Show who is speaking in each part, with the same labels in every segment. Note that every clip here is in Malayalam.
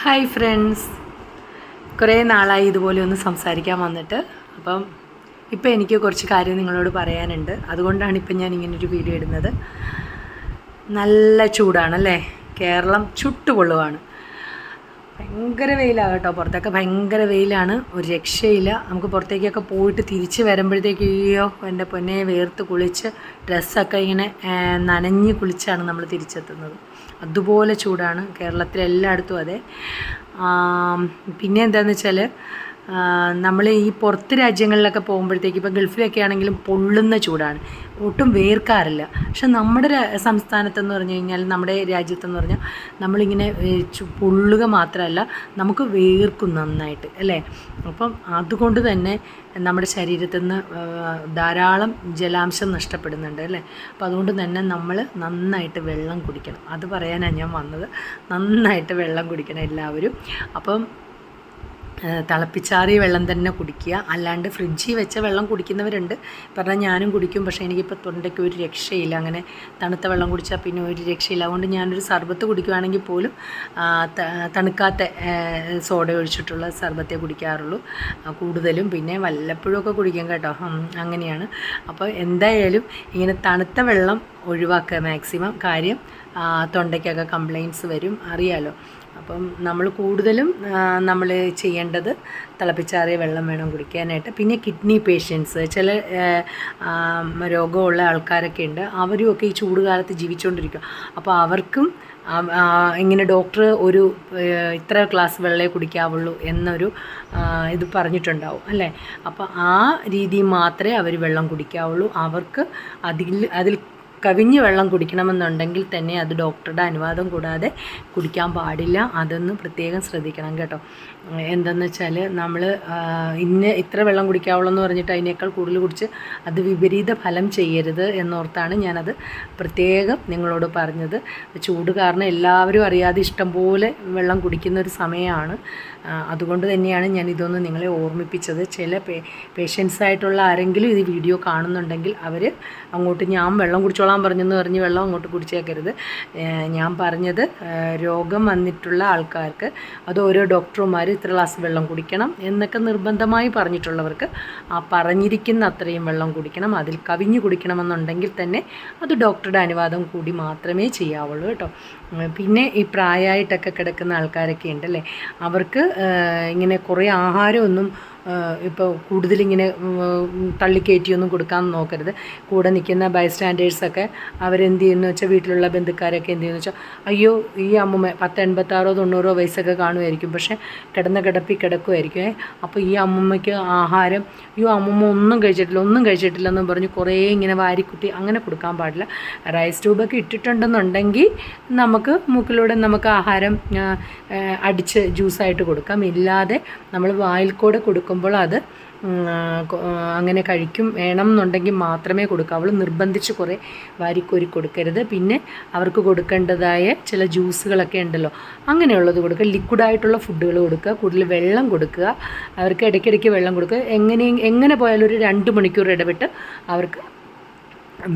Speaker 1: ഹായ് ഫ്രണ്ട്സ് കുറേ നാളായി ഇതുപോലെ ഒന്ന് സംസാരിക്കാൻ വന്നിട്ട്. അപ്പം ഇപ്പം എനിക്ക് കുറച്ച് കാര്യം നിങ്ങളോട് പറയാനുണ്ട്. അതുകൊണ്ടാണ് ഇപ്പം ഞാൻ ഇങ്ങനൊരു വീഡിയോ ഇടുന്നത്. നല്ല ചൂടാണല്ലേ കേരളം ചുട്ടുപൊള്ളുവാണ്. ഭയങ്കര വെയിലാണ് കേട്ടോ. പുറത്തൊക്കെ ഭയങ്കര വെയിലാണ്. ഒരു രക്ഷയില്ല. നമുക്ക് പുറത്തേക്കൊക്കെ പോയിട്ട് തിരിച്ച് വരുമ്പോഴത്തേക്ക് അയ്യോ എന്റെ പൊന്നെ വേർത്ത് കുളിച്ച് ഡ്രസ്സൊക്കെ ഇങ്ങനെ നനഞ്ഞ് കുളിച്ചാണ് നമ്മൾ തിരിച്ചെത്തുന്നത്. അതുപോലെ ചൂടാണ്. കേരളത്തിൽ എല്ലായിടത്തും അതെ. പിന്നെ എന്താണെന്ന് വെച്ചാൽ നമ്മൾ ഈ പുറത്ത് രാജ്യങ്ങളിലൊക്കെ പോകുമ്പോഴത്തേക്ക് ഇപ്പോൾ ഗൾഫിലൊക്കെ ആണെങ്കിലും പൊള്ളുന്ന ചൂടാണ്. ഒട്ടും വേർക്കാറില്ല. പക്ഷെ നമ്മുടെ സംസ്ഥാനത്തെന്ന് പറഞ്ഞു കഴിഞ്ഞാൽ നമ്മുടെ രാജ്യത്തെന്ന് പറഞ്ഞാൽ നമ്മളിങ്ങനെ പൊള്ളുക മാത്രമല്ല നമുക്ക് വേർക്കും നന്നായിട്ട് അല്ലേ? അപ്പം അതുകൊണ്ട് തന്നെ നമ്മുടെ ശരീരത്തിൽ നിന്ന് ധാരാളം ജലാംശം നഷ്ടപ്പെടുന്നുണ്ട് അല്ലേ? അപ്പം അതുകൊണ്ട് തന്നെ നമ്മൾ നന്നായിട്ട് വെള്ളം കുടിക്കണം. അത് പറയാനാണ് ഞാൻ വന്നത്. നന്നായിട്ട് വെള്ളം കുടിക്കണം എല്ലാവരും. അപ്പം തിളപ്പിച്ചാറിയ വെള്ളം തന്നെ കുടിക്കുക. അല്ലാണ്ട് ഫ്രിഡ്ജിൽ വെച്ച വെള്ളം കുടിക്കുന്നവരുണ്ട്. പറഞ്ഞാൽ ഞാനും കുടിക്കും പക്ഷേ എനിക്കിപ്പോൾ തൊണ്ടയ്ക്ക് ഒരു രക്ഷയില്ല. അങ്ങനെ തണുത്ത വെള്ളം കുടിച്ചാൽ പിന്നെ ഒരു രക്ഷയില്ല. അതുകൊണ്ട് ഞാനൊരു സർബത്ത് കുടിക്കുകയാണെങ്കിൽ പോലും തണുക്കാത്ത സോഡ ഒഴിച്ചിട്ടുള്ള സർബത്തെ കുടിക്കാറുള്ളൂ. കൂടുതലും പിന്നെ വല്ലപ്പോഴും ഒക്കെ കുടിക്കും കേട്ടോ. അങ്ങനെയാണ്. അപ്പോൾ എന്തായാലും ഇങ്ങനെ തണുത്ത വെള്ളം ഒഴിവാക്കുക മാക്സിമം. കാര്യം തൊണ്ടയ്ക്കൊക്കെ കംപ്ലയിന്റ്സ് വരും. അറിയാലോ. അപ്പം നമ്മൾ കൂടുതലും നമ്മൾ ചെയ്യേണ്ടത് തിളപ്പിച്ചാറിയ വെള്ളം വേണം കുടിക്കാനായിട്ട്. പിന്നെ കിഡ്നി പേഷ്യൻസ് ചില രോഗമുള്ള ആൾക്കാരൊക്കെ ഉണ്ട്. അവരും ഒക്കെ ഈ ചൂട് കാലത്ത് ജീവിച്ചുകൊണ്ടിരിക്കും അപ്പോൾ അവർക്കും ഇങ്ങനെ ഡോക്ടർ ഒരു ഇത്ര ഗ്ലാസ് വെള്ളമേ കുടിക്കാവുള്ളൂ എന്നൊരു ഇത് പറഞ്ഞിട്ടുണ്ടാവും അല്ലേ? അപ്പോൾ ആ രീതിയിൽ മാത്രമേ അവർ വെള്ളം കുടിക്കാവുള്ളൂ. അവർക്ക് അതിൽ അതിൽ കവിഞ്ഞ് വെള്ളം കുടിക്കണമെന്നുണ്ടെങ്കിൽ തന്നെ അത് ഡോക്ടറുടെ അനുവാദം കൂടാതെ കുടിക്കാൻ പാടില്ല. അതൊന്ന് പ്രത്യേകം ശ്രദ്ധിക്കണം കേട്ടോ. എന്തെന്ന് വെച്ചാൽ നമ്മൾ ഇന്ന് ഇത്ര വെള്ളം കുടിക്കാവുള്ളൂ എന്ന് പറഞ്ഞിട്ട് അതിനേക്കാൾ കൂടുതൽ കുടിച്ച് അത് വിപരീത ഫലം ചെയ്യരുത് എന്നോർത്താണ് ഞാനത് പ്രത്യേകം നിങ്ങളോട് പറഞ്ഞത്. ചൂട് കാരണം എല്ലാവരും അറിയാതെ ഇഷ്ടംപോലെ വെള്ളം കുടിക്കുന്ന ഒരു സമയമാണ്. അതുകൊണ്ട് തന്നെയാണ് ഞാൻ ഇതൊന്ന് നിങ്ങളെ ഓർമ്മിപ്പിച്ചത്. ചില പേ പേഷ്യൻസായിട്ടുള്ള ആരെങ്കിലും ഇത് വീഡിയോ കാണുന്നുണ്ടെങ്കിൽ അവർ അങ്ങോട്ട് ഞാൻ വെള്ളം കുടിച്ചോളാൻ പറഞ്ഞെന്ന് പറഞ്ഞ് വെള്ളം അങ്ങോട്ട് കുടിച്ചേക്കരുത്. ഞാൻ പറഞ്ഞത് രോഗം വന്നിട്ടുള്ള ആൾക്കാർക്ക് അത് ഓരോ ഡോക്ടർമാർ ഇത്ര ഗ്ലാസ് വെള്ളം കുടിക്കണം എന്നൊക്കെ നിർബന്ധമായി പറഞ്ഞിട്ടുള്ളവർക്ക് ആ പറഞ്ഞിരിക്കുന്ന അത്രയും വെള്ളം കുടിക്കണം അതിൽ കവിഞ്ഞു കുടിക്കണമെന്നുണ്ടെങ്കിൽ തന്നെ അത് ഡോക്ടറുടെ അനുവാദം കൂടി മാത്രമേ ചെയ്യാവുള്ളൂ കേട്ടോ. പിന്നെ ഈ പ്രായമായിട്ടൊക്കെ കിടക്കുന്ന ആൾക്കാരൊക്കെ ഉണ്ടല്ലേ അവർക്ക് ഇങ്ങനെ കുറേ ആഹാരമൊന്നും ഇപ്പോൾ കൂടുതലിങ്ങനെ തള്ളിക്കയറ്റിയൊന്നും കൊടുക്കാൻ നോക്കരുത്. കൂടെ നിൽക്കുന്ന ബൈസ്റ്റാൻഡേഴ്സൊക്കെ അവരെന്ത് ചെയ്യുന്നു വെച്ചാൽ വീട്ടിലുള്ള ബന്ധുക്കാരൊക്കെ എന്ത് ചെയ്യുന്നു വെച്ചാൽ അയ്യോ ഈ അമ്മമ്മ പത്ത് എൺപത്താറോ തൊണ്ണൂറോ വയസ്സൊക്കെ കാണുമായിരിക്കും പക്ഷേ കിടന്ന കിടപ്പി കിടക്കുമായിരിക്കും. അപ്പോൾ ഈ അമ്മമ്മയ്ക്ക് ആഹാരം അയ്യോ അമ്മമ്മ ഒന്നും കഴിച്ചിട്ടില്ല ഒന്നും കഴിച്ചിട്ടില്ലെന്നും പറഞ്ഞ് കുറേ ഇങ്ങനെ വാരിക്കുട്ടി അങ്ങനെ കൊടുക്കാൻ പാടില്ല. റൈസ് ട്യൂബൊക്കെ ഇട്ടിട്ടുണ്ടെന്നുണ്ടെങ്കിൽ നമുക്ക് മൂക്കിലൂടെ നമുക്ക് ആഹാരം അടിച്ച് ജ്യൂസായിട്ട് കൊടുക്കാം. ഇല്ലാതെ നമ്മൾ വായിൽ കൂടെ കൊടുക്കുമ്പോൾ അത് അങ്ങനെ കഴിക്കും വേണം എന്നുണ്ടെങ്കിൽ മാത്രമേ കൊടുക്കാവുള്ളൂ നിർബന്ധിച്ച് കുറേ വാരിക്കോരി കൊടുക്കരുത്. പിന്നെ അവർക്ക് കൊടുക്കേണ്ടതായ ചില ജ്യൂസുകളൊക്കെ ഉണ്ടല്ലോ അങ്ങനെയുള്ളത് കൊടുക്കുക. ലിക്വിഡായിട്ടുള്ള ഫുഡുകൾ കൊടുക്കുക. കൂടുതൽ വെള്ളം കൊടുക്കുക. അവർക്ക് ഇടയ്ക്കിടയ്ക്ക് വെള്ളം കൊടുക്കുക. എങ്ങനെ എങ്ങനെ പോയാലും ഒരു രണ്ട് മണിക്കൂർ ഇടവിട്ട് അവർക്ക്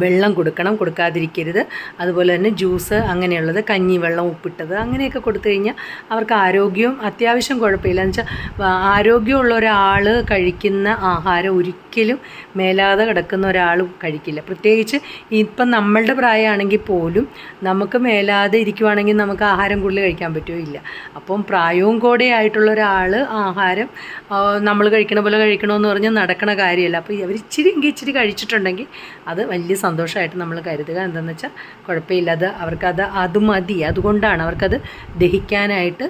Speaker 1: വെള്ളം കൊടുക്കണം കൊടുക്കാതിരിക്കരുത്. അതുപോലെ തന്നെ ജ്യൂസ് അങ്ങനെയുള്ളത് കഞ്ഞി വെള്ളം ഉപ്പിട്ടത് അങ്ങനെയൊക്കെ കൊടുത്തു കഴിഞ്ഞാൽ അവർക്ക് ആരോഗ്യവും അത്യാവശ്യം കുഴപ്പമില്ല. എന്ന് വെച്ചാൽ ആരോഗ്യമുള്ള ഒരാൾ കഴിക്കുന്ന ആഹാരം ഒരിക്കലും മേലാതെ കിടക്കുന്ന ഒരാൾ കഴിക്കില്ല. പ്രത്യേകിച്ച് ഇപ്പം നമ്മളുടെ പ്രായമാണെങ്കിൽ പോലും നമുക്ക് മേലാതെ ഇരിക്കുവാണെങ്കിൽ നമുക്ക് ആഹാരം കൂടുതൽ കഴിക്കാൻ പറ്റുമോ ഇല്ല. അപ്പം പ്രായവും കൂടെ ആയിട്ടുള്ള ഒരാൾ ആഹാരം നമ്മൾ കഴിക്കണ പോലെ കഴിക്കണമെന്ന് പറഞ്ഞാൽ നടക്കണ കാര്യമല്ല. അപ്പോൾ അവർ ഇച്ചിരി എങ്കിൽ ഇച്ചിരി കഴിച്ചിട്ടുണ്ടെങ്കിൽ അത് വലിയ സന്തോഷമായിട്ട് നമ്മൾ കരുതുക. എന്താണെന്ന് വെച്ചാൽ കുഴപ്പമില്ല. അത് അവർക്കത് അത് മതി. അതുകൊണ്ടാണ് അവർക്കത് ദഹിക്കാനായിട്ട്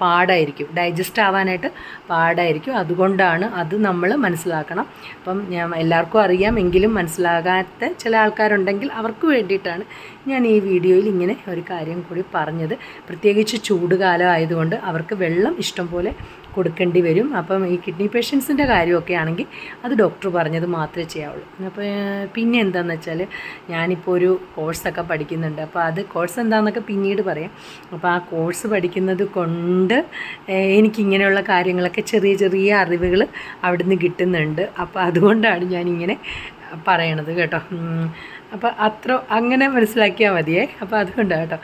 Speaker 1: പാടായിരിക്കും. ഡൈജസ്റ്റ് ആവാനായിട്ട് പാടായിരിക്കും. അതുകൊണ്ടാണ് അത് നമ്മൾ മനസ്സിലാക്കണം. അപ്പം ഞാൻ എല്ലാവർക്കും അറിയാം. എങ്കിലും മനസ്സിലാകാത്ത ചില ആൾക്കാരുണ്ടെങ്കിൽ അവർക്ക് വേണ്ടിയിട്ടാണ് ഞാൻ ഈ വീഡിയോയിൽ ഇങ്ങനെ ഒരു കാര്യം കൂടി പറഞ്ഞത്. പ്രത്യേകിച്ച് ചൂടുകാലം ആയതുകൊണ്ട് അവർക്ക് വെള്ളം ഇഷ്ടം പോലെ കൊടുക്കേണ്ടി വരും. അപ്പം ഈ കിഡ്നി പേഷ്യൻസിന്റെ കാര്യമൊക്കെ ആണെങ്കിൽ അത് ഡോക്ടർ പറഞ്ഞത് മാത്രമേ ചെയ്യാവുള്ളൂ. അപ്പോൾ പിന്നെ എന്താണെന്ന് വെച്ചാൽ ഞാനിപ്പോൾ ഒരു കോഴ്സൊക്കെ പഠിക്കുന്നുണ്ട്. അപ്പോൾ അത് കോഴ്സ് എന്താണെന്നൊക്കെ പിന്നീട് പറയാം. അപ്പോൾ ആ കോഴ്സ് പഠിക്കുന്നത് കൊണ്ട് എനിക്കിങ്ങനെയുള്ള കാര്യങ്ങളൊക്കെ ചെറിയ ചെറിയ അറിവുകൾ അവിടുന്ന് കിട്ടുന്നുണ്ട്. അപ്പോൾ അതുകൊണ്ടാണ് ഞാനിങ്ങനെ പറയണത് കേട്ടോ. അപ്പോൾ അത്ര അങ്ങനെ മനസ്സിലാക്കിയാൽ മതിയേ. അപ്പോൾ അതുകൊണ്ട് കേട്ടോ.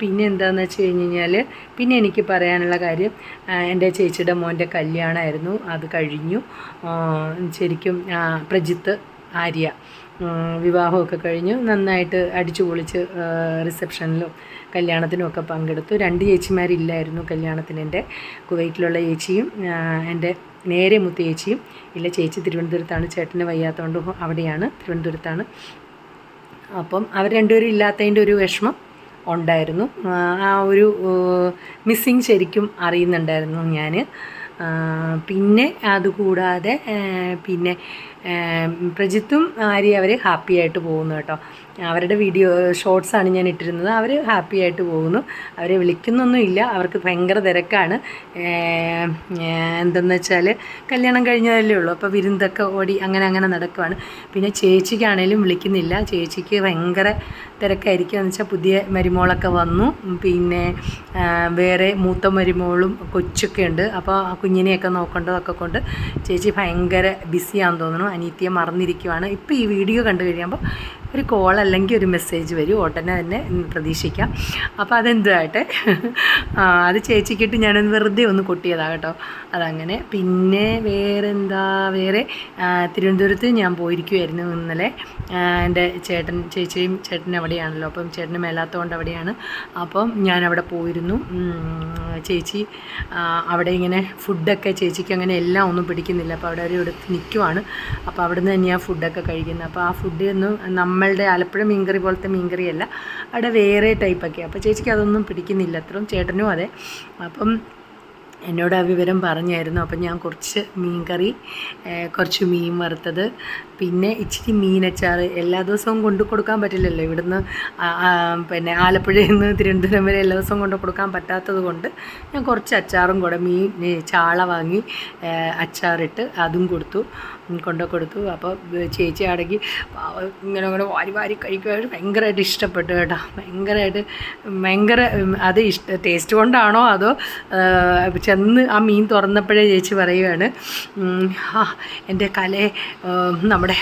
Speaker 1: പിന്നെ എന്താണെന്ന് വെച്ച് കഴിഞ്ഞ് കഴിഞ്ഞാൽ പിന്നെ എനിക്ക് പറയാനുള്ള കാര്യം എന്റെ ചേച്ചിയുടെ മോന്റെ കല്യാണമായിരുന്നു അത് കഴിഞ്ഞു. ശരിക്കും പ്രജിത്ത് ആര്യ വിവാഹമൊക്കെ കഴിഞ്ഞു. നന്നായിട്ട് അടിച്ചു പൊളിച്ച് റിസപ്ഷനിലും കല്യാണത്തിനും ഒക്കെ പങ്കെടുത്തു. രണ്ട് ചേച്ചിമാരില്ലായിരുന്നു കല്യാണത്തിന് എന്റെ കുവൈറ്റിലുള്ള ചേച്ചിയും എന്റെ നേരെ മുത്തേച്ചിയും ഇല്ല ചേച്ചി തിരുവനന്തപുരത്താണ് ചേട്ടന് വയ്യാത്തതുകൊണ്ട് അവിടെയാണ് തിരുവനന്തപുരത്താണ്. അപ്പം അവർ രണ്ടുപേരും ഇല്ലാത്തതിന്റെ ഒരു വിഷമം ഉണ്ടായിരുന്നു. ആ, ഒരു മിസ്സിങ് ശരിക്കും അറിയുന്നുണ്ടായിരുന്നു ഞാൻ പിന്നെ അതുകൂടാതെ പിന്നെ പ്രജിത്തും ആര്യ അവർ ഹാപ്പി ആയിട്ട് പോകുന്നു കേട്ടോ. അവരുടെ വീഡിയോ ഷോർട്സാണ് ഞാൻ ഇട്ടിരുന്നത്. അവർ ഹാപ്പി ആയിട്ട് പോകുന്നു. അവരെ വിളിക്കുന്നൊന്നുമില്ല അവർക്ക് ഭയങ്കര തിരക്കാണ്. എന്തെന്ന് വെച്ചാൽ കല്യാണം കഴിഞ്ഞതല്ലേ ഉള്ളൂ. അപ്പോൾ വിരുന്നൊക്കെ ഓടി അങ്ങനെ അങ്ങനെ നടക്കുവാണ്. പിന്നെ ചേച്ചിക്കാണേലും വിളിക്കുന്നില്ല. ചേച്ചിക്ക് ഭയങ്കര തിരക്കായിരിക്കും. എന്ന് വെച്ചാൽ പുതിയ മരുമോളൊക്കെ വന്നു. പിന്നെ വേറെ മൂത്ത മരുമോളും കൊച്ചൊക്കെ ഉണ്ട്. അപ്പോൾ ആ കുഞ്ഞിനെയൊക്കെ നോക്കേണ്ടതൊക്കെ കൊണ്ട് ചേച്ചി ഭയങ്കര ബിസിയാണെന്ന് തോന്നുന്നു. അനീത്തിയെ മറന്നിരിക്കുവാണ്. ഇപ്പോൾ ഈ വീഡിയോ കണ്ടു കഴിയുമ്പോൾ ഒരു കോൾ അല്ലെങ്കിൽ ഒരു മെസ്സേജ് വരും. ഉടനെ തന്നെ പ്രതീക്ഷിക്കാം. അപ്പോൾ അതെന്താട്ടെ ആ, അത് ചേച്ചിക്കിട്ട് ഞാനൊന്ന് വെറുതെ ഒന്ന് കൊട്ടിയതാ കേട്ടോ. അതങ്ങനെ. പിന്നെ വേറെ എന്താ വേറെ തിരുവനന്തപുരത്ത് ഞാൻ പോയിരിക്കുമായിരുന്നു ഇന്നലെ. എന്റെ ചേട്ടൻ ചേച്ചിയും ചേട്ടൻ അവിടെയാണല്ലോ. അപ്പം ചേട്ടന് മേലാത്തതുകൊണ്ട് അവിടെയാണ്. അപ്പം ഞാൻ അവിടെ പോയിരുന്നു ചേച്ചി അവിടെ ഇങ്ങനെ ഫുഡൊക്കെ ചേച്ചിക്ക് അങ്ങനെ എല്ലാം ഒന്നും പിടിക്കുന്നില്ല. അപ്പോൾ അവിടെ ഒരു എടുത്ത് നിൽക്കുവാണ് അപ്പോൾ അവിടെ നിന്ന് തന്നെയാണ് ഫുഡൊക്കെ കഴിക്കുന്നത്. അപ്പോൾ ആ ഫുഡ് ഒന്നും നമ്മളുടെ ആലപ്പുഴ മീൻകറി പോലത്തെ മീൻകറിയല്ല. അവിടെ വേറെ ടൈപ്പൊക്കെ അപ്പോൾ ചേച്ചിക്ക് അതൊന്നും പിടിക്കുന്നില്ല. അത്രയും ചേട്ടനും അതെ. അപ്പം എന്നോട് ആ വിവരം പറഞ്ഞായിരുന്നു. അപ്പം ഞാൻ കുറച്ച് മീൻ കറി കുറച്ച് മീൻ വറുത്തത്. പിന്നെ ഇച്ചിരി മീനച്ചാർ എല്ലാ ദിവസവും കൊണ്ടു കൊടുക്കാൻ പറ്റില്ലല്ലോ. ഇവിടുന്ന് പിന്നെ ആലപ്പുഴയിൽ നിന്ന് തിരുവനന്തപുരം വരെ എല്ലാ ദിവസവും കൊണ്ടു കൊടുക്കാൻ പറ്റാത്തത് കൊണ്ട് ഞാൻ കുറച്ച് അച്ചാറും കൂടെ മീൻ ചാള വാങ്ങി അച്ചാറിട്ട് അതും കൊടുത്തു. കൊണ്ടു കൊടുത്തു അപ്പോൾ ചേച്ചി ആണെങ്കിൽ ഇങ്ങനെ ഇങ്ങനെ വാരി വാരി കഴിക്കുമായിട്ട് ഭയങ്കരമായിട്ട് ഇഷ്ടപ്പെട്ടു കേട്ടോ. ഭയങ്കരമായിട്ട് ഭയങ്കര അത് ഇഷ്ട ടേസ്റ്റ് കൊണ്ടാണോ അതോ ചെന്ന് ആ മീൻ തുറന്നപ്പോഴേ ചേച്ചി പറയുകയാണ് ആ എന്റെ കലയെ നമ്മുടെ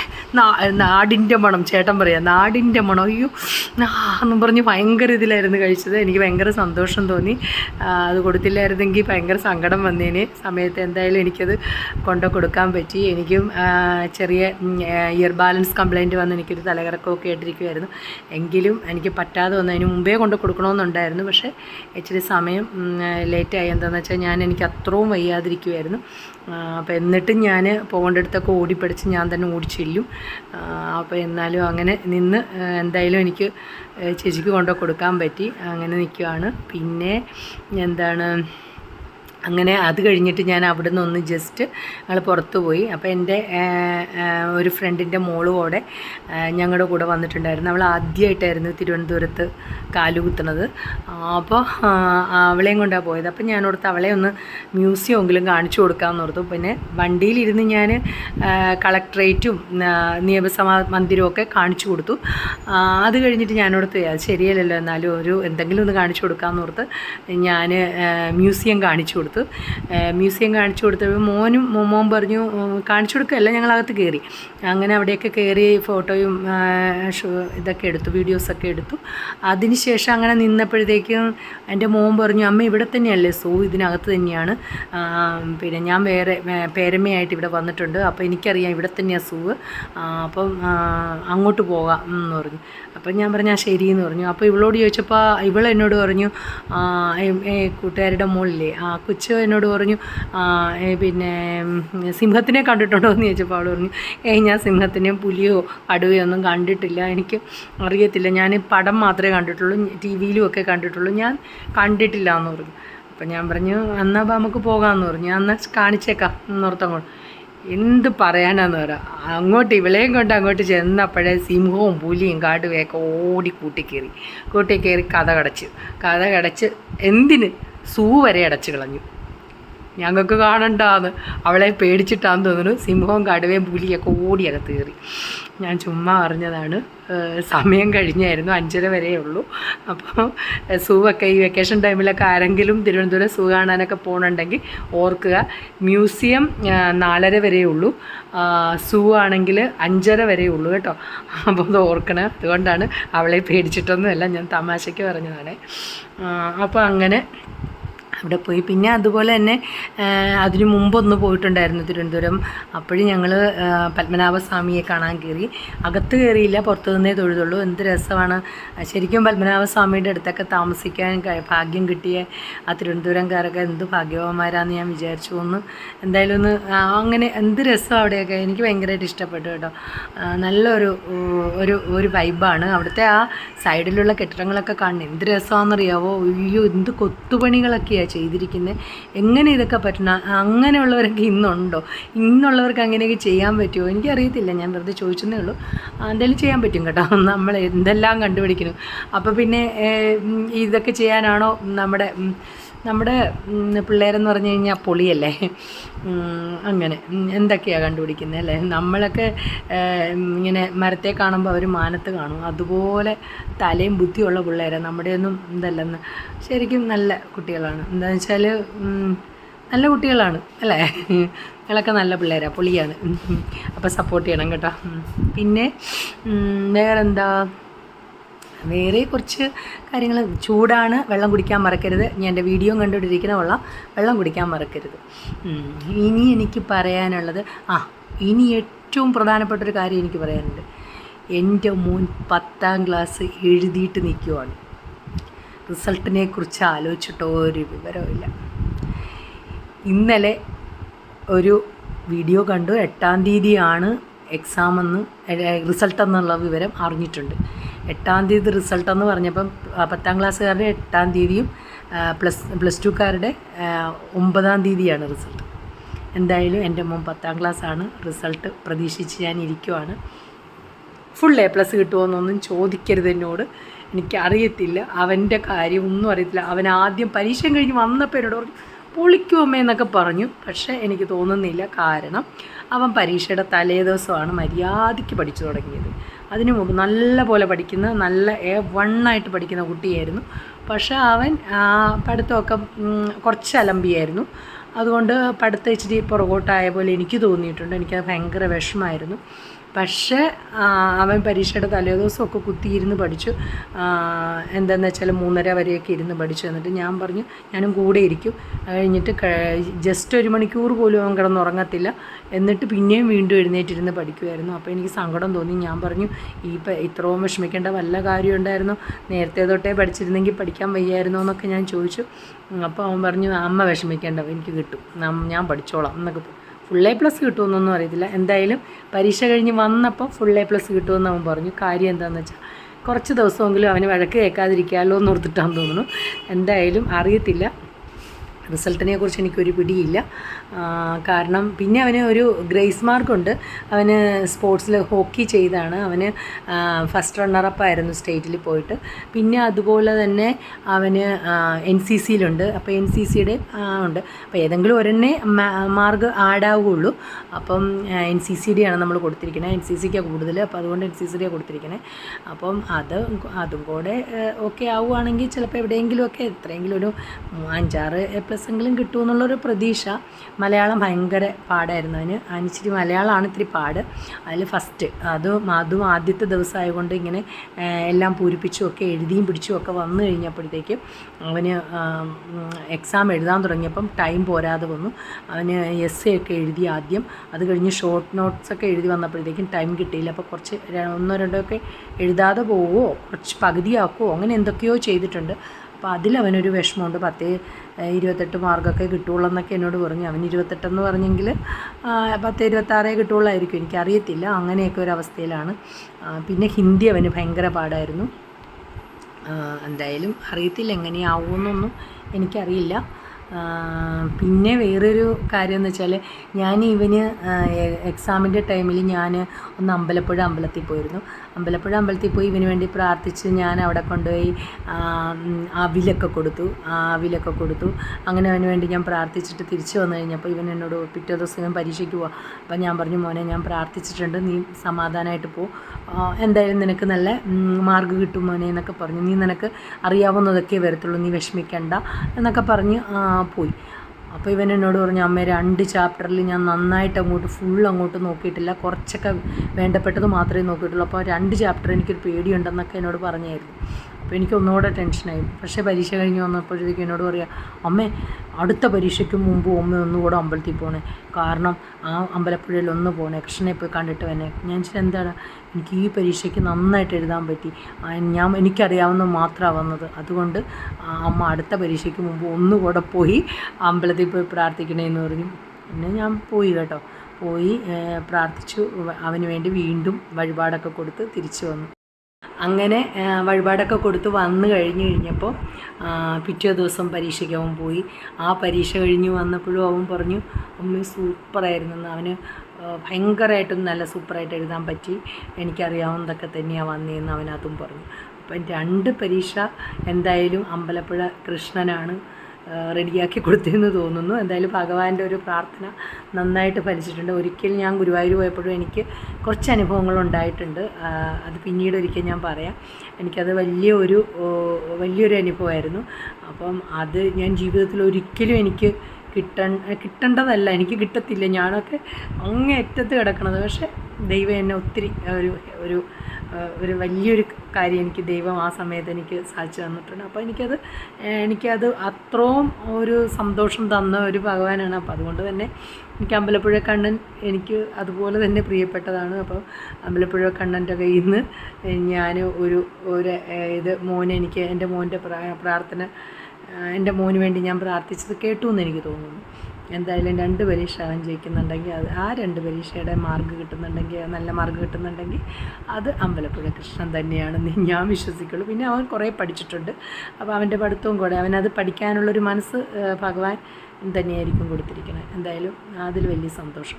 Speaker 1: നാടിന്റെ മണം ചേട്ടൻ പറയാം നാടിന്റെ മണം അയ്യോ എന്നും പറഞ്ഞ് ഭയങ്കര ഇതിലായിരുന്നു കഴിച്ചത്. എനിക്ക് ഭയങ്കര സന്തോഷം തോന്നി. അത് കൊടുത്തില്ലായിരുന്നെങ്കിൽ ഭയങ്കര സങ്കടം വന്നേനെ. സമയത്ത് എന്തായാലും എനിക്കത് കൊണ്ടു കൊടുക്കാൻ പറ്റി. എനിക്കും ചെറിയ ഇയർ ബാലൻസ് കംപ്ലയിന്റ് വന്ന് എനിക്കൊരു തലകറക്കമൊക്കെ ആയിട്ടിരിക്കുമായിരുന്നു എങ്കിലും എനിക്ക് പറ്റാതെ വന്നു. അതിന് മുമ്പേ കൊണ്ട് കൊടുക്കണമെന്നുണ്ടായിരുന്നു. പക്ഷേ ഇച്ചിരി സമയം ലേറ്റായി എന്താണെന്ന് വെച്ചാൽ ഞാൻ എനിക്ക് അത്രയും വയ്യാതിരിക്കുമായിരുന്നു അപ്പോൾ എന്നിട്ടും ഞാൻ പോകേണ്ടടുത്തൊക്കെ ഓടിപ്പടിച്ച് ഞാൻ തന്നെ ഓടിച്ചെല്ലും. അപ്പോൾ എന്നാലും അങ്ങനെ നിന്ന് എന്തായാലും എനിക്ക് ചേച്ചിക്ക് കൊണ്ടു കൊടുക്കാൻ പറ്റി. അങ്ങനെ നിൽക്കുവാണ് പിന്നെ എന്താണ് അങ്ങനെ അത് കഴിഞ്ഞിട്ട് ഞാൻ അവിടെ ഒന്ന് ജസ്റ്റ് ഞങ്ങൾ പുറത്തു പോയി. അപ്പോൾ എന്റെ ഒരു ഫ്രണ്ടിന്റെ മോളും കൂടെ ഞങ്ങളുടെ കൂടെ വന്നിട്ടുണ്ടായിരുന്നു. അവൾ ആദ്യമായിട്ടായിരുന്നു തിരുവനന്തപുരത്ത് കാലുകുത്തണത് അപ്പോൾ അവളെയും കൊണ്ടാണ് പോയത്. അപ്പോൾ ഞാൻ ഓർത്ത് അവളെ ഒന്ന് മ്യൂസിയം എങ്കിലും കാണിച്ചു കൊടുക്കാമെന്ന് ഓർത്തു. പിന്നെ വണ്ടിയിലിരുന്ന് ഞാൻ കളക്ട്രേറ്റും നിയമസഭാ മന്ദിരവും ഒക്കെ കാണിച്ചു കൊടുത്തു. അത് കഴിഞ്ഞിട്ട് ഞാനോടത്ത് ശരിയല്ലല്ലോ എന്നാലും ഒരു എന്തെങ്കിലും ഒന്ന് കാണിച്ചു കൊടുക്കാമെന്ന് ഓർത്ത് ഞാൻ മ്യൂസിയം കാണിച്ചു കൊടുത്തു. ആ, മ്യൂസിയം കാണിച്ചു കൊടുത്തപ്പോൾ മോനും മോമോൻ പറഞ്ഞു കാണിച്ചു കൊടുക്കുകയല്ല ഞങ്ങളകത്ത് കയറി. അങ്ങനെ അവിടെയൊക്കെ കയറി ഫോട്ടോയും ഇതൊക്കെ എടുത്തു വീഡിയോസൊക്കെ എടുത്തു. അതിനുശേഷം അങ്ങനെ നിന്നപ്പോഴത്തേക്കും എന്റെ മോൻ പറഞ്ഞു അമ്മ ഇവിടെ തന്നെയല്ലേ? സൂ ഇതിനകത്ത് തന്നെയാണ്. പിന്നെ ഞാൻ വേറെ പേരമ്മയായിട്ട് ഇവിടെ വന്നിട്ടുണ്ട്. അപ്പോൾ എനിക്കറിയാം ഇവിടെ തന്നെയാണ് സൂ. അപ്പം അങ്ങോട്ട് പോകാം എന്ന് പറഞ്ഞു. അപ്പം ഞാൻ പറഞ്ഞു ആ ശരി എന്ന് പറഞ്ഞു. അപ്പോൾ ഇവളോട് ചോദിച്ചപ്പോൾ ഇവൾ എന്നോട് പറഞ്ഞു കൂട്ടുകാരുടെ മുകളിലേ ആ കൊച്ചു എന്നോട് പറഞ്ഞു പിന്നെ സിംഹത്തിനെ കണ്ടിട്ടുണ്ടോ? എന്ന് ചോദിച്ചപ്പോൾ അവൾ പറഞ്ഞു ഏയ് ഞാൻ സിംഹത്തിനെയും പുലിയോ കടുവയോ ഒന്നും കണ്ടിട്ടില്ല. എനിക്ക് അറിയത്തില്ല. ഞാൻ പടം മാത്രമേ കണ്ടിട്ടുള്ളൂ ടി വിയിലും ഒക്കെ കണ്ടിട്ടുള്ളൂ. ഞാൻ കണ്ടിട്ടില്ല എന്ന് പറഞ്ഞു. അപ്പം ഞാൻ പറഞ്ഞു എന്നാൽ നമുക്ക് പോകാമെന്ന് പറഞ്ഞു. എന്നാൽ കാണിച്ചേക്കാം എന്നോർത്തങ്ങോട്ട് എന്ത് പറയാനാന്ന് പറ. അങ്ങോട്ട് ഇവളെയും കൊണ്ട് അങ്ങോട്ട് ചെന്നപ്പോഴേ സിംഹവും പുലിയും കാടുവയൊക്കെ ഓടി കൂട്ടിക്കയറി കൂട്ടിക്കയറി കഥ കടച്ച്. കഥ കടച്ച് എന്തിന്? സൂ വരെ അടച്ചു കളഞ്ഞു. ഞങ്ങൾക്ക് കാണണ്ടാന്ന്. അവളെ പേടിച്ചിട്ടാന്ന് തോന്നുന്നു. സിംഹവും കടുവയും പുലിയൊക്കെ ഓടിയകത്ത് കയറി. ഞാൻ ചുമ്മാ അറിഞ്ഞതാണ്. സമയം കഴിഞ്ഞായിരുന്നു. അഞ്ചര വരെയേ ഉള്ളൂ. അപ്പോൾ സൂവൊക്കെ ഈ വെക്കേഷൻ ടൈമിലൊക്കെ ആരെങ്കിലും തിരുവനന്തപുരം സൂ കാണാനൊക്കെ പോകണമെങ്കിൽ ഓർക്കുക. മ്യൂസിയം നാലര വരെയേ ഉള്ളൂ. സൂ ആണെങ്കിൽ അഞ്ചര വരെയേ ഉള്ളൂ കേട്ടോ. അപ്പോൾ അത് ഓർക്കണം. അതുകൊണ്ടാണ് അവളെ പേടിച്ചിട്ടൊന്നുമല്ല. ഞാൻ തമാശയ്ക്ക് പറഞ്ഞതാണ്. അപ്പോൾ അങ്ങനെ അവിടെ പോയി. പിന്നെ അതുപോലെ തന്നെ അതിനു മുമ്പൊന്ന് പോയിട്ടുണ്ടായിരുന്നു തിരുവനന്തപുരം. അപ്പോഴും ഞങ്ങൾ പത്മനാഭസ്വാമിയെ കാണാൻ കയറി. അകത്ത് കയറിയില്ല പുറത്തു നിന്നേ തൊഴുതുള്ളൂ. എന്ത് രസമാണ്. ശരിക്കും പത്മനാഭസ്വാമിയുടെ അടുത്തൊക്കെ താമസിക്കാൻ ഭാഗ്യം കിട്ടിയ ആ തിരുവനന്തപുരംകാരൊക്കെ എന്ത് ഭാഗ്യവാന്മാരാന്ന് ഞാൻ വിചാരിച്ചു. ഒന്ന് എന്തായാലും ഒന്ന് അങ്ങനെ എന്ത് രസം അവിടെയൊക്കെ. എനിക്ക് ഭയങ്കരമായിട്ട് ഇഷ്ടപ്പെട്ടു കേട്ടോ. നല്ലൊരു ഒരു ഒരു വൈബാണ്. അവിടുത്തെ ആ സൈഡിലുള്ള കെട്ടിടങ്ങളൊക്കെ കാണുന്നത് എന്ത് രസമാണെന്നറിയാവോ? അയ്യോ എന്ത് കൊത്തുപണികളൊക്കെയാണ് ചെയ്തിരിക്കുന്നത് എങ്ങനെ ഇതൊക്കെ പറ്റണ? അങ്ങനെയുള്ളവരൊക്കെ ഇന്നുണ്ടോ? ഇന്നുള്ളവർക്ക് അങ്ങനെയൊക്കെ ചെയ്യാൻ പറ്റുമോ എനിക്കറിയത്തില്ല. ഞാൻ വെറുതെ ചോദിച്ചതേ ഉള്ളൂ. എന്തായാലും ചെയ്യാൻ പറ്റും കേട്ടോ. നമ്മൾ എന്തെല്ലാം കണ്ടുപിടിക്കുന്നു. അപ്പോൾ പിന്നെ ഇതൊക്കെ ചെയ്യാനാണോ നമ്മുടെ നമ്മുടെ പിള്ളേരെന്ന് പറഞ്ഞു കഴിഞ്ഞാൽ പൊളിയല്ലേ? അങ്ങനെ. എന്തൊക്കെയാണ് കണ്ടുപിടിക്കുന്നത് അല്ലേ? നമ്മളൊക്കെ ഇങ്ങനെ മരത്തെ കാണുമ്പോൾ അവർ മാനത്ത് കാണും. അതുപോലെ തലയും ബുദ്ധിയുള്ള പിള്ളേരാണ് നമ്മുടെയൊന്നും ഇതല്ലെന്ന്. ശരിക്കും നല്ല കുട്ടികളാണ്. എന്താണെന്ന് വെച്ചാൽ നല്ല കുട്ടികളാണ് അല്ലേ? നിങ്ങളൊക്കെ നല്ല പിള്ളേരാണ് പൊളിയാണ്. അപ്പോൾ സപ്പോർട്ട് ചെയ്യണം കേട്ടോ. പിന്നെ വേറെന്താ? വേറെ കുറച്ച് കാര്യങ്ങൾ ചൂടാണ് വെള്ളം കുടിക്കാൻ മറക്കരുത്. ഞാൻ എന്റെ വീഡിയോ കണ്ടുകൊണ്ടിരിക്കുന്ന വെള്ളം വെള്ളം കുടിക്കാൻ മറക്കരുത്. ഇനി എനിക്ക് പറയാനുള്ളത് ആ ഇനി ഏറ്റവും പ്രധാനപ്പെട്ട ഒരു കാര്യം എനിക്ക് പറയാനുണ്ട്. എന്റെ മോൻ പത്താം ക്ലാസ് എഴുതിയിട്ട് നിൽക്കുവാണ് റിസൾട്ടിനെ കുറിച്ച് ആലോചിച്ചിട്ടോ ഒരു വിവരമില്ല ഇന്നലെ ഒരു വീഡിയോ കണ്ടു. എട്ടാം തീയതിയാണ് എക്സാം എന്ന് റിസൾട്ട് എന്നുള്ള വിവരം അറിഞ്ഞിട്ടുണ്ട്. എട്ടാം തീയതി റിസൾട്ടെന്ന് പറഞ്ഞപ്പം പത്താം ക്ലാസ്സുകാരുടെ എട്ടാം തീയതിയും പ്ലസ് പ്ലസ് ടുക്കാരുടെ ഒമ്പതാം തീയതിയാണ് റിസൾട്ട് എന്തായാലും എന്റെ മോൻ പത്താം ക്ലാസ്സാണ്. റിസൾട്ട് പ്രതീക്ഷിച്ച് ഞാൻ ഇരിക്കുവാണ്. ഫുൾ എ പ്ലസ് കിട്ടുമോയെന്നൊന്നും ചോദിക്കരുത് എന്നോട്. എനിക്കറിയത്തില്ല. അവന്റെ കാര്യം ഒന്നും അറിയത്തില്ല. അവൻ ആദ്യം പരീക്ഷ കഴിഞ്ഞ് വന്നപ്പോൾ എന്നോട് പറഞ്ഞു പൊളിക്കും അമ്മേ എന്നൊക്കെ പറഞ്ഞു. പക്ഷേ എനിക്ക് തോന്നുന്നില്ല. കാരണം അവൻ പരീക്ഷയുടെ തലേ ദിവസമാണ് മര്യാദയ്ക്ക് പഠിച്ചു തുടങ്ങിയത്. അതിനു മുമ്പ് നല്ല പോലെ പഠിക്കുന്ന നല്ല എ വണ്ണായിട്ട് പഠിക്കുന്ന കുട്ടിയായിരുന്നു. പക്ഷേ അവൻ പഠിത്തമൊക്കെ കുറച്ച് അലമ്പിയായിരുന്നു. അതുകൊണ്ട് പഠിത്തം ഇച്ചിരി പുറകോട്ടായ പോലെ എനിക്ക് തോന്നിയിട്ടുണ്ട്. എനിക്കത് ഭയങ്കര വിഷമായിരുന്നു പക്ഷേ അവൻ പരീക്ഷയുടെ തലേദിവസമൊക്കെ കുത്തിയിരുന്ന് പഠിച്ചു. എന്താണെന്ന് വെച്ചാൽ മൂന്നര വരെയൊക്കെ ഇരുന്ന് പഠിച്ചു. എന്നിട്ട് ഞാൻ പറഞ്ഞു ഞാനും കൂടെ ഇരിക്കും. കഴിഞ്ഞിട്ട് ജസ്റ്റ് ഒരു മണിക്കൂർ പോലും അവൻ കിടന്നുറങ്ങത്തില്ല. എന്നിട്ട് പിന്നെയും വീണ്ടും എഴുന്നേറ്റിരുന്ന് പഠിക്കുമായിരുന്നു അപ്പോൾ എനിക്ക് സങ്കടം തോന്നി. ഞാൻ പറഞ്ഞു ഈ ഇത്രയും വിഷമിക്കേണ്ട വല്ല കാര്യം ഉണ്ടായിരുന്നു? നേരത്തെ തൊട്ടേ പഠിച്ചിരുന്നെങ്കിൽ പഠിക്കാൻ വയ്യായിരുന്നു? എന്നൊക്കെ ഞാൻ ചോദിച്ചു. അപ്പോൾ അവൻ പറഞ്ഞു അമ്മ വിഷമിക്കേണ്ട എനിക്ക് കിട്ടും. ഞാൻ പഠിച്ചോളാം. എന്നൊക്കെ. ഫുൾ എ പ്ലസ് കിട്ടുമെന്നൊന്നും അറിയത്തില്ല. എന്തായാലും പരീക്ഷ കഴിഞ്ഞ് വന്നപ്പോൾ ഫുൾ എ പ്ലസ് കിട്ടുമെന്ന് അവൻ പറഞ്ഞു. കാര്യം എന്താണെന്ന് വെച്ചാൽ കുറച്ച് ദിവസമെങ്കിലും അവന് വഴക്ക് കേൾക്കാതിരിക്കാമല്ലോ എന്ന് ഓർത്തിട്ടാന്ന് തോന്നുന്നു. എന്തായാലും അറിയത്തില്ല. റിസൾട്ടിനെ കുറിച്ച് എനിക്കൊരു പിടിയില്ല. കാരണം പിന്നെ അവന് ഒരു ഗ്രേസ് മാർക്കുണ്ട്. അവന് സ്പോർട്സിൽ ഹോക്കി ചെയ്താണ്. അവന് ഫസ്റ്റ് റണ്ണറപ്പായിരുന്നു സ്റ്റേറ്റിൽ പോയിട്ട്. പിന്നെ അതുപോലെ തന്നെ അവന് എൻ സി സിയിലുണ്ട്. അപ്പോൾ എൻ സി സിയുടെ ഉണ്ട്. അപ്പോൾ ഏതെങ്കിലും ഒരെണ്ണേ മാർക്ക് ആഡാവുകയുള്ളൂ. അപ്പം എൻ സി സിയുടെയാണ് നമ്മൾ കൊടുത്തിരിക്കുന്നത് എൻ സി സിക്കാണ് കൂടുതൽ അപ്പോൾ അതുകൊണ്ട് എൻ സി സിയുടെ കൊടുത്തിരിക്കുന്നത് അപ്പം അത് അതും കൂടെ ഓക്കെ ആവുകയാണെങ്കിൽ ചിലപ്പോൾ എവിടെയെങ്കിലുമൊക്കെ എത്രയെങ്കിലും ഒരു അഞ്ചാറ് പ്ലസ് എങ്കിലും കിട്ടുമെന്നുള്ളൊരു പ്രതീക്ഷ. മലയാളം ഭയങ്കര പാടായിരുന്നു അതിന്. അതിനിച്ചിരി മലയാളമാണ് ഇത്തിരി പാട്. അതിൽ ഫസ്റ്റ് അത് അതും ആദ്യത്തെ ദിവസമായതുകൊണ്ട് ഇങ്ങനെ എല്ലാം പൂരിപ്പിച്ചും ഒക്കെ എഴുതിയും പിടിച്ചും ഒക്കെ വന്നു കഴിഞ്ഞപ്പോഴത്തേക്ക് അവന് എക്സാം എഴുതാൻ തുടങ്ങിയപ്പം ടൈം പോരാതെ വന്നു. അവന് എസ് എ ഒക്കെ എഴുതി ആദ്യം. അത് കഴിഞ്ഞ് ഷോർട്ട് നോട്ട്സ് ഒക്കെ എഴുതി വന്നപ്പോഴത്തേക്കും ടൈം കിട്ടിയില്ല. അപ്പോൾ കുറച്ച് ഒന്നോ രണ്ടോ ഒക്കെ എഴുതാതെ പോവുമോ കുറച്ച് പകുതിയാക്കുമോ അങ്ങനെ എന്തൊക്കെയോ ചെയ്തിട്ടുണ്ട്. അപ്പോൾ അതിലവനൊരു വിഷമമുണ്ട്. പത്തേ ഇരുപത്തെട്ട് മാർക്കൊക്കെ കിട്ടുള്ളൂ എന്നൊക്കെ എന്നോട് പറഞ്ഞു. അവൻ ഇരുപത്തെട്ടെന്ന് പറഞ്ഞെങ്കിൽ പത്ത് ഇരുപത്താറേ കിട്ടുള്ളായിരിക്കും എനിക്കറിയത്തില്ല. അങ്ങനെയൊക്കെ ഒരു അവസ്ഥയിലാണ് പിന്നെ ഹിന്ദി അവന് ഭയങ്കര പാടായിരുന്നു. എന്തായാലും അറിയത്തില്ല എങ്ങനെയാവുമെന്നൊന്നും എനിക്കറിയില്ല. പിന്നെ വേറൊരു കാര്യം എന്ന് വെച്ചാൽ ഞാൻ ഇവന് എക്സാമിന്റെ ടൈമിൽ ഞാൻ ഒന്ന് അമ്പലപ്പുഴ അമ്പലത്തിൽ പോയിരുന്നു. അമ്പലപ്പുഴ അമ്പലത്തിൽ പോയി ഇവന് വേണ്ടി പ്രാർത്ഥിച്ച് ഞാൻ അവിടെ കൊണ്ടുപോയി അവിലൊക്കെ കൊടുത്തു അവിലൊക്കെ കൊടുത്തു. അങ്ങനെ അവന് വേണ്ടി ഞാൻ പ്രാർത്ഥിച്ചിട്ട് തിരിച്ചു വന്നു കഴിഞ്ഞപ്പോൾ ഇവൻ എന്നോട് പിറ്റേ ദിവസം ഞാൻ പരീക്ഷയ്ക്ക് പോവാം. അപ്പം ഞാൻ പറഞ്ഞു മോനെ ഞാൻ പ്രാർത്ഥിച്ചിട്ടുണ്ട് നീ സമാധാനമായിട്ട് പോ. എന്തായാലും നിനക്ക് നല്ല മാർക്ക് കിട്ടും മോനെ എന്നൊക്കെ പറഞ്ഞു. നീ നിനക്ക് അറിയാവുന്നതൊക്കെ വരത്തുള്ളൂ നീ വിഷമിക്കണ്ട എന്നൊക്കെ പറഞ്ഞ് പോയി. അപ്പോൾ ഇവൻ എന്നോട് പറഞ്ഞു അമ്മ രണ്ട് ചാപ്റ്ററിൽ ഞാൻ നന്നായിട്ട് അങ്ങോട്ട് ഫുൾ അങ്ങോട്ട് നോക്കിയിട്ടില്ല. കുറച്ചൊക്കെ വേണ്ടപ്പെട്ടത് മാത്രമേ നോക്കിയിട്ടുള്ളൂ. അപ്പോൾ രണ്ട് ചാപ്റ്റർ എനിക്കൊരു പേടിയുണ്ടെന്നൊക്കെ എന്നോട് പറഞ്ഞായിരുന്നു. അപ്പോൾ എനിക്ക് ഒന്നുകൂടെ ടെൻഷനായി. പക്ഷേ പരീക്ഷ കഴിഞ്ഞ് വന്നപ്പോഴത്തേക്കും എന്നോട് പറയാം അമ്മേ അടുത്ത പരീക്ഷയ്ക്ക് മുമ്പ് അമ്മ ഒന്നുകൂടെ അമ്പലത്തിൽ പോകണേ കാരണം ആ അമ്പലപ്പുഴയിൽ ഒന്ന് പോകണേ കൃഷ്ണനെ പോയി കണ്ടിട്ട് വന്നെ. ഞാൻ എന്താണ്? എനിക്ക് ഈ പരീക്ഷയ്ക്ക് നന്നായിട്ട് എഴുതാൻ പറ്റി. ഞാൻ എനിക്കറിയാവുന്ന മാത്രമാണ് വന്നത്. അതുകൊണ്ട് അമ്മ അടുത്ത പരീക്ഷയ്ക്ക് മുമ്പ് ഒന്നുകൂടെ പോയി അമ്പലത്തിൽ പോയി പ്രാർത്ഥിക്കണേ എന്ന് പറഞ്ഞു. പിന്നെ ഞാൻ പോയി കേട്ടോ. പോയി പ്രാർത്ഥിച്ചു. അവന് വേണ്ടി വീണ്ടും വഴിപാടൊക്കെ കൊടുത്ത് തിരിച്ചു വന്നു. അങ്ങനെ വഴിപാടൊക്കെ കൊടുത്ത് വന്നു കഴിഞ്ഞ് കഴിഞ്ഞപ്പോൾ പിറ്റേ ദിവസം പരീക്ഷയ്ക്ക് അവൻ പോയി. ആ പരീക്ഷ കഴിഞ്ഞ് വന്നപ്പോഴും അവൻ പറഞ്ഞു അമ്മ സൂപ്പറായിരുന്നു അവന് ഭയങ്കരമായിട്ടും നല്ല സൂപ്പറായിട്ട് എഴുതാൻ പറ്റി. എനിക്കറിയാവുന്നതൊക്കെ തന്നെയാണ് വന്നതെന്ന് അവൻ അതും പറഞ്ഞു. അപ്പം രണ്ട് പരീക്ഷ എന്തായാലും അമ്പലപ്പുഴ കൃഷ്ണനാണ് റെഡിയാക്കി കൊടുത്തതെന്ന് തോന്നുന്നു. എന്തായാലും ഭഗവാന്റെ ഒരു പ്രാർത്ഥന നന്നായിട്ട് ഫലിച്ചിട്ടുണ്ട്. ഒരിക്കൽ ഞാൻ ഗുരുവായൂർ പോയപ്പോഴും എനിക്ക് കുറച്ച് അനുഭവങ്ങൾ ഉണ്ടായിട്ടുണ്ട്. അത് പിന്നീട് ഒരിക്കൽ ഞാൻ പറയാം. എനിക്കത് വലിയ ഒരു വലിയൊരു അനുഭവമായിരുന്നു. അപ്പം അത് ഞാൻ ജീവിതത്തിൽ ഒരിക്കലും എനിക്ക് കിട്ട കിട്ടേണ്ടതല്ല. എനിക്ക് കിട്ടത്തില്ല. ഞാനൊക്കെ അങ്ങേയറ്റത്ത് കിടക്കണത്. പക്ഷേ ദൈവം എന്നെ ഒത്തിരി ഒരു ഒരു ഒരു വലിയൊരു കാര്യം എനിക്ക് ദൈവം ആ സമയത്ത് എനിക്ക് സാധിച്ചു തന്നിട്ടുണ്ട്. അപ്പോൾ എനിക്കത് എനിക്കത് അത്രയും ഒരു സന്തോഷം തന്ന ഒരു ഭഗവാനാണ്. അപ്പോൾ അതുകൊണ്ട് തന്നെ എനിക്ക് അമ്പലപ്പുഴ കണ്ണൻ എനിക്ക് അതുപോലെ തന്നെ പ്രിയപ്പെട്ടതാണ്. അപ്പോൾ അമ്പലപ്പുഴ കണ്ണന്റെ കയ്യിൽ നിന്ന് ഞാൻ ഒരു ഒരു ഇത് മോനെ എനിക്ക് എന്റെ മോന്റെ പ്രാർത്ഥന എന്റെ മോന് വേണ്ടി ഞാൻ പ്രാർത്ഥിച്ചത് കേട്ടു എന്ന് എനിക്ക് തോന്നുന്നു. എന്തായാലും രണ്ട് പരീക്ഷ അവൻ ജയിക്കുന്നുണ്ടെങ്കിൽ അത് ആ രണ്ട് പരീക്ഷയുടെ മാർക്ക് കിട്ടുന്നുണ്ടെങ്കിൽ നല്ല മാർക്ക് കിട്ടുന്നുണ്ടെങ്കിൽ അത് അമ്പലപ്പുഴ കൃഷ്ണൻ തന്നെയാണെന്ന് ഞാൻ വിശ്വസിക്കുള്ളൂ. പിന്നെ അവൻ കുറേ പഠിച്ചിട്ടുണ്ട്. അപ്പോൾ അവന്റെ പഠിത്തവും കൂടെ അവനത് പഠിക്കാനുള്ളൊരു മനസ്സ് ഭഗവാൻ തന്നെയായിരിക്കും കൊടുത്തിരിക്കുന്നത്. എന്തായാലും അതിൽ വലിയ സന്തോഷം.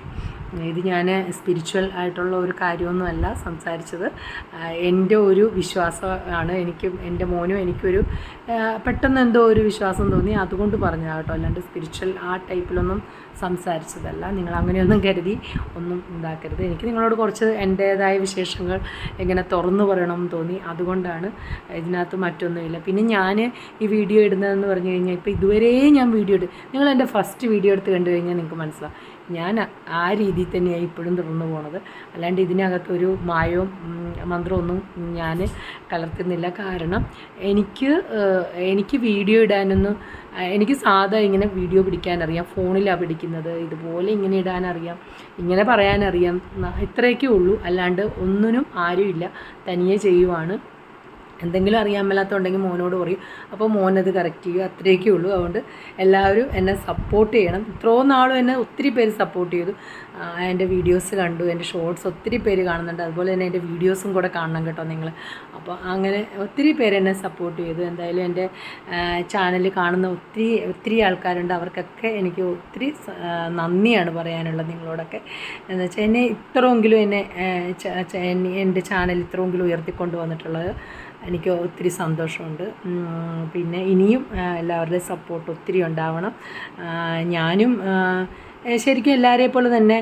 Speaker 1: ഇത് ഞാൻ സ്പിരിച്വൽ ആയിട്ടുള്ള ഒരു കാര്യമൊന്നുമല്ല സംസാരിച്ചത്. എന്റെ ഒരു വിശ്വാസമാണ് എനിക്കും എന്റെ മോനും എനിക്കൊരു പെട്ടെന്ന് എന്തോ ഒരു വിശ്വാസം തോന്നി. അതുകൊണ്ട് പറഞ്ഞതാണ് കേട്ടോ. അല്ലാണ്ട് സ്പിരിച്വൽ ആ ടൈപ്പിലൊന്നും സംസാരിച്ചതല്ല. നിങ്ങൾ അങ്ങനെയൊന്നും കരുതി ഒന്നും ഉണ്ടാക്കരുത് എനിക്ക് നിങ്ങളോട് കുറച്ച് എന്റേതായ വിശേഷങ്ങൾ എങ്ങനെ തുറന്നു പറയണമെന്ന് തോന്നി. അതുകൊണ്ടാണ് ഇതിനകത്ത് മറ്റൊന്നുമില്ല. പിന്നെ ഞാൻ ഈ വീഡിയോ ഇടുന്നതെന്ന് പറഞ്ഞു കഴിഞ്ഞാൽ ഇപ്പോൾ ഇതുവരെ ഞാൻ വീഡിയോ ഇടും നിങ്ങൾ എന്റെ ഫസ്റ്റ് വീഡിയോ എടുത്ത് കണ്ടു കഴിഞ്ഞാൽ നിങ്ങൾക്ക് മനസ്സിലാവും. ഞാൻ ആ രീതിയിൽ തന്നെയാണ് ഇപ്പോഴും തുടർന്നു പോണത്. അല്ലാണ്ട് ഇതിനകത്തൊരു മായവും മന്ത്രമൊന്നും ഞാൻ കലർത്തുന്നില്ല. കാരണം എനിക്ക് എനിക്ക് വീഡിയോ ഇടാനൊന്നും എനിക്ക് സാധാ ഇങ്ങനെ വീഡിയോ പിടിക്കാനറിയാം. ഫോണിലാണ് പിടിക്കുന്നത്. ഇതുപോലെ ഇങ്ങനെ ഇടാനറിയാം. ഇങ്ങനെ പറയാനറിയാം. ഇത്രയൊക്കെ ഉള്ളൂ. അല്ലാണ്ട് ഒന്നിനും ആരുമില്ല. തനിയെ ചെയ്യുവാണ്. എന്തെങ്കിലും അറിയാൻ മേലാത്തുണ്ടെങ്കിൽ മോനോട് പറയും. അപ്പോൾ മോനത് കറക്റ്റ് ചെയ്യും. അത്രയൊക്കെ ഉള്ളൂ. അതുകൊണ്ട് എല്ലാവരും എന്നെ സപ്പോർട്ട് ചെയ്യണം. ഇത്രയും നാളും എന്നെ ഒത്തിരി പേര് സപ്പോർട്ട് ചെയ്തു. എന്റെ വീഡിയോസ് കണ്ടു. എന്റെ ഷോർട്സ് ഒത്തിരി പേര് കാണുന്നുണ്ട്. അതുപോലെ തന്നെ എന്റെ വീഡിയോസും കൂടെ കാണണം കേട്ടോ നിങ്ങൾ അപ്പോൾ അങ്ങനെ ഒത്തിരി പേര് എന്നെ സപ്പോർട്ട് ചെയ്തു. എന്തായാലും എന്റെ ചാനൽ കാണുന്ന ഒത്തിരി ഒത്തിരി ആൾക്കാരുണ്ട്. അവർക്കൊക്കെ എനിക്ക് ഒത്തിരി നന്ദിയാണ് പറയാനുള്ളത് നിങ്ങളോടൊക്കെ. എന്ന് വെച്ചാൽ എന്നെ ഇത്രയെങ്കിലും എന്നെ- എന്റെ ചാനൽ ഇത്രയെങ്കിലും ഉയർത്തിക്കൊണ്ട് വന്നിട്ടുള്ളത്. എനിക്ക് ഒത്തിരി സന്തോഷമുണ്ട്. പിന്നെ ഇനിയും എല്ലാവരുടെ എല്ലാവരുടെയും സപ്പോർട്ട് ഒത്തിരി ഉണ്ടാവണം. ഞാനും ശരിക്കും എല്ലാവരെയും പോലെ തന്നെ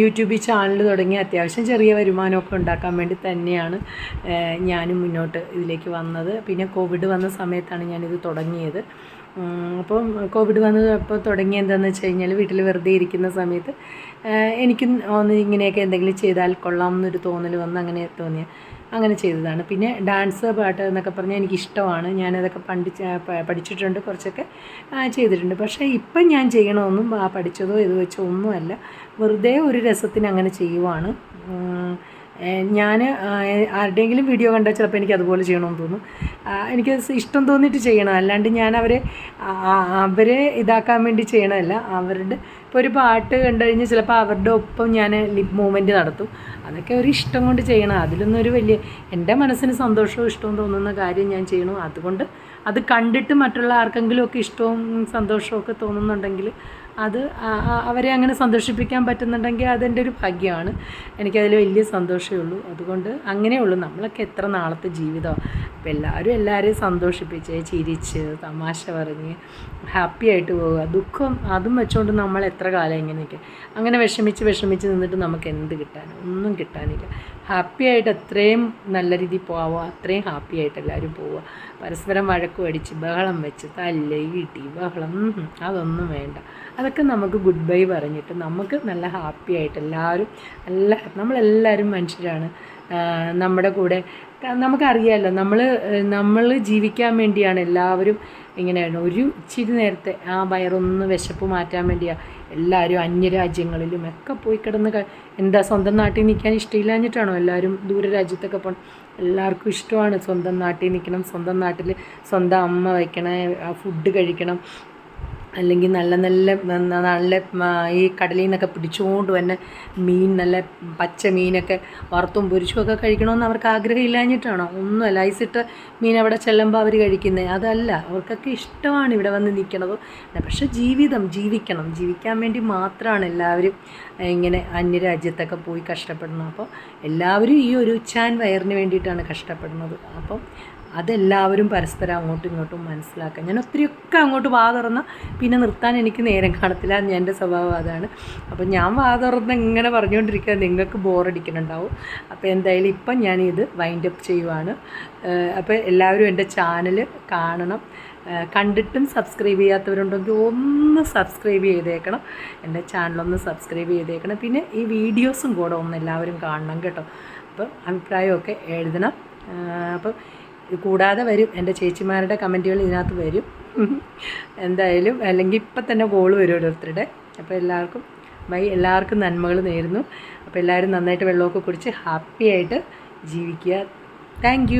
Speaker 1: യൂട്യൂബ് ചാനൽ തുടങ്ങി അത്യാവശ്യം ചെറിയ വരുമാനമൊക്കെ ഉണ്ടാക്കാൻ വേണ്ടി തന്നെയാണ് ഞാനും മുന്നോട്ട് ഇതിലേക്ക് വന്നത്. പിന്നെ കോവിഡ് വന്ന സമയത്താണ് ഞാനിത് തുടങ്ങിയത്. അപ്പം കോവിഡ് വന്ന് അപ്പോൾ തുടങ്ങി എന്താണെന്ന് വെച്ച് കഴിഞ്ഞാൽ വീട്ടിൽ വെറുതെ ഇരിക്കുന്ന സമയത്ത് എനിക്കും ഒന്ന് ഇങ്ങനെയൊക്കെ എന്തെങ്കിലും ചെയ്താൽ കൊള്ളാം എന്നൊരു തോന്നൽ വന്ന് അങ്ങനെ തോന്നിയ അങ്ങനെ ചെയ്തതാണ്. പിന്നെ ഡാൻസ് പാട്ട് എന്നൊക്കെ പറഞ്ഞാൽ എനിക്കിഷ്ടമാണ്. ഞാനതൊക്കെ പണ്ട് പഠിച്ചിട്ടുണ്ട് കുറച്ചൊക്കെ ചെയ്തിട്ടുണ്ട്. പക്ഷേ ഇപ്പം ഞാൻ ചെയ്യണമെന്നും പഠിച്ചതോ ഇത് വെച്ചോ ഒന്നുമല്ല. വെറുതെ ഒരു രസത്തിന് അങ്ങനെ ചെയ്യുവാണ്. ഞാൻ ആരുടെയെങ്കിലും വീഡിയോ കണ്ടാൽ ചിലപ്പോൾ എനിക്ക് അതുപോലെ ചെയ്യണമെന്ന് തോന്നും. എനിക്ക് ഇഷ്ടം തോന്നിയിട്ട് ചെയ്യണം. അല്ലാണ്ട് ഞാൻ അവരെ അവരെ ഇതാക്കാൻ വേണ്ടി ചെയ്യണമല്ല അവരുടെ ഇപ്പോൾ ഒരു പാട്ട് കണ്ടു കഴിഞ്ഞാൽ ചിലപ്പോൾ അവരുടെ ഒപ്പം ഞാൻ ലിപ് മൂവ്മെന്റ് നടത്തും. അതൊക്കെ ഒരു ഇഷ്ടം കൊണ്ട് ചെയ്യണം. അതിലൊന്നും ഒരു വലിയ എന്റെ മനസ്സിന് സന്തോഷവും ഇഷ്ടവും തോന്നുന്ന കാര്യം ഞാൻ ചെയ്യണം. അതുകൊണ്ട് അത് കണ്ടിട്ട് മറ്റുള്ള ആർക്കെങ്കിലും ഒക്കെ ഇഷ്ടവും സന്തോഷവും ഒക്കെ തോന്നുന്നുണ്ടെങ്കിൽ അത് അവരെ അങ്ങനെ സന്തോഷിപ്പിക്കാൻ പറ്റുന്നുണ്ടെങ്കിൽ അതെന്റെ ഒരു ഭാഗ്യമാണ്. എനിക്കതിൽ വലിയ സന്തോഷമേ ഉള്ളൂ. അതുകൊണ്ട് അങ്ങനെ അങ്ങനെയുള്ളൂ നമ്മളൊക്കെ എത്ര നാളത്തെ ജീവിതമാണ് അപ്പോൾ എല്ലാവരും എല്ലാവരെയും സന്തോഷിപ്പിച്ച് ചിരിച്ച് തമാശ പറഞ്ഞ് ഹാപ്പി ആയിട്ട് പോവുക. ദുഃഖം അതും വെച്ചുകൊണ്ട് നമ്മൾ എത്ര കാലം ഇങ്ങനെയൊക്കെ അങ്ങനെ വിഷമിച്ച് വിഷമിച്ച് നിന്നിട്ട് നമുക്ക് എന്ത് കിട്ടാൻ ഒന്നും കിട്ടാനില്ല. ഹാപ്പി ആയിട്ട് എത്രയും നല്ല രീതിയിൽ പോവാമോ അത്രയും ഹാപ്പി ആയിട്ട് എല്ലാവരും പോവുക പരസ്പരം വഴക്കും അടിച്ച് ബഹളം വെച്ച് തല്ല് ഇടി ബഹളം അതൊന്നും വേണ്ട. അതൊക്കെ നമുക്ക് ഗുഡ് ബൈ പറഞ്ഞിട്ട് നമുക്ക് നല്ല ഹാപ്പി ആയിട്ട് എല്ലാവരും നല്ല നമ്മളെല്ലാവരും മനുഷ്യരാണ്. നമ്മുടെ കൂടെ നമുക്കറിയാമല്ലോ നമ്മൾ നമ്മൾ ജീവിക്കാൻ വേണ്ടിയാണ് എല്ലാവരും ഇങ്ങനെയാണ്. ഒരു ഇച്ചിരി നേരത്തെ ആ വയറൊന്ന് വിശപ്പ് മാറ്റാൻ വേണ്ടിയാണ് എല്ലാവരും അന്യരാജ്യങ്ങളിലും ഒക്കെ പോയി കിടന്ന് എന്താ സ്വന്തം നാട്ടിൽ നിൽക്കാൻ ഇഷ്ടമില്ലാഞ്ഞിട്ടാണോ എല്ലാവരും ദൂര രാജ്യത്തൊക്കെ പോകണം എല്ലാവർക്കും ഇഷ്ടമാണ് സ്വന്തം നാട്ടിൽ നിൽക്കണം സ്വന്തം നാട്ടിൽ സ്വന്തം അമ്മ വയ്ക്കണേ ഫുഡ് കഴിക്കണം. അല്ലെങ്കിൽ നല്ല നല്ല നല്ല ഈ കടലിൽ നിന്നൊക്കെ പിടിച്ചുകൊണ്ട് തന്നെ മീൻ നല്ല പച്ച മീനൊക്കെ വറുത്തും പൊരിച്ചും ഒക്കെ കഴിക്കണമെന്ന് അവർക്ക് ആഗ്രഹം ഇല്ലാഞ്ഞിട്ടാണോ ഒന്നുമല്ല ഐസിട്ട് മീൻ അവിടെ ചെല്ലുമ്പോൾ അവർ കഴിക്കുന്നത് അതല്ല അവർക്കൊക്കെ ഇഷ്ടമാണ് ഇവിടെ വന്ന് നിൽക്കണത് പക്ഷെ ജീവിതം ജീവിക്കണം. ജീവിക്കാൻ വേണ്ടി മാത്രമാണ് എല്ലാവരും ഇങ്ങനെ അന്യരാജ്യത്തൊക്കെ പോയി കഷ്ടപ്പെടുന്നത്. അപ്പോൾ എല്ലാവരും ഈ ഒരു ഉച്ചാൻ വയറിന് വേണ്ടിയിട്ടാണ് കഷ്ടപ്പെടുന്നത്. അപ്പം അതെല്ലാവരും പരസ്പരം അങ്ങോട്ടും ഇങ്ങോട്ടും മനസ്സിലാക്കുക ഞാൻ ഒത്തിരിയൊക്കെ അങ്ങോട്ട് വാ തുറന്ന പിന്നെ നിർത്താൻ എനിക്ക് നേരം കാണത്തില്ല. എന്റെ സ്വഭാവം അതാണ്. അപ്പോൾ ഞാൻ വാ തുറന്ന് ഇങ്ങനെ പറഞ്ഞുകൊണ്ടിരിക്കുക നിങ്ങൾക്ക് ബോറടിക്കുന്നുണ്ടാവും അപ്പോൾ എന്തായാലും ഇപ്പം ഞാനിത് വൈൻഡ് അപ്പ് ചെയ്യുവാണ്. അപ്പോൾ എല്ലാവരും എന്റെ ചാനൽ കാണണം. കണ്ടിട്ടും സബ്സ്ക്രൈബ് ചെയ്യാത്തവരുണ്ടെങ്കിൽ ഒന്ന് സബ്സ്ക്രൈബ് ചെയ്തേക്കണം. എന്റെ ചാനലൊന്ന് സബ്സ്ക്രൈബ് ചെയ്തേക്കണം. പിന്നെ ഈ വീഡിയോസും കൂടെ ഒന്ന് എല്ലാവരും കാണണം കേട്ടോ. അപ്പോൾ അഭിപ്രായമൊക്കെ എഴുതണം. അപ്പം ഇത് കൂടാതെ വരും. എന്റെ ചേച്ചിമാരുടെ കമന്റുകൾ ഇതിനകത്ത് വരും. എന്തായാലും അല്ലെങ്കിൽ ഇപ്പം തന്നെ കോൾ വരും ഓരോരുത്തരുടെ. അപ്പോൾ എല്ലാവർക്കും ബൈ എല്ലാവർക്കും നന്മകൾ നേരുന്നു. അപ്പോൾ എല്ലാവരും നന്നായിട്ട് വെള്ളമൊക്കെ കുടിച്ച് ഹാപ്പിയായിട്ട് ജീവിക്കുക. താങ്ക്